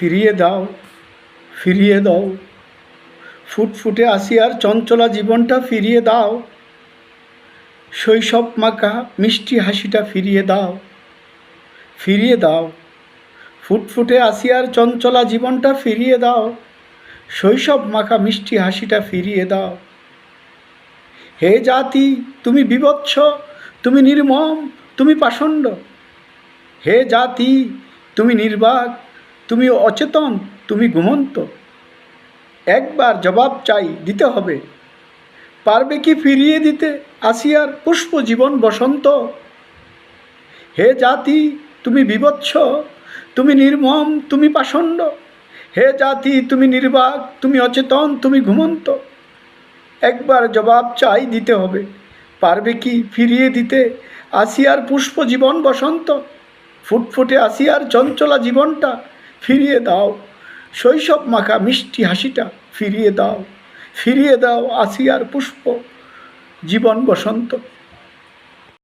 ফিরিয়ে দাও ফিরিয়ে দাও। ফুটফুটে আসিয়ার চঞ্চলা জীবনটা ফিরিয়ে দাও। শৈশব মাখা মিষ্টি হাসিটা ফিরিয়ে দাও ফিরিয়ে দাও। ফুটফুটে আসিয়ার চঞ্চলা জীবনটা ফিরিয়ে দাও। শৈশব মাখা মিষ্টি হাসিটা ফিরিয়ে দাও। হে জাতি, তুমি বিবৎস তুমি নির্মম, তুমি পাষণ্ড। হে জাতি, তুমি নির্বাক তুমি অচেতন, তুমি ঘুমন্ত। একবার জবাব চাই, দিতে হবে। পারবে কি ফিরিয়ে দিতে, আসিয়ার পুষ্প জীবন বসন্ত? হে জাতি, তুমি বিবৎস, তুমি নির্মম, তুমি পাষণ্ড। হে জাতি, তুমি নির্বাক, তুমি অচেতন, তুমি ঘুমন্ত। একবার জবাব চাই, দিতে হবে। পারবে কি ফিরিয়ে দিতে, আসিয়ার পুষ্প জীবন বসন্ত? ফুটফুটে আসিয়ার চঞ্চলা জীবনটা ফিরিয়ে দাও। শৈশব মাখা মিষ্টি হাসিটা ফিরিয়ে দাও। ফিরিয়ে দাও আসিয়ার পুষ্প জীবন বসন্ত।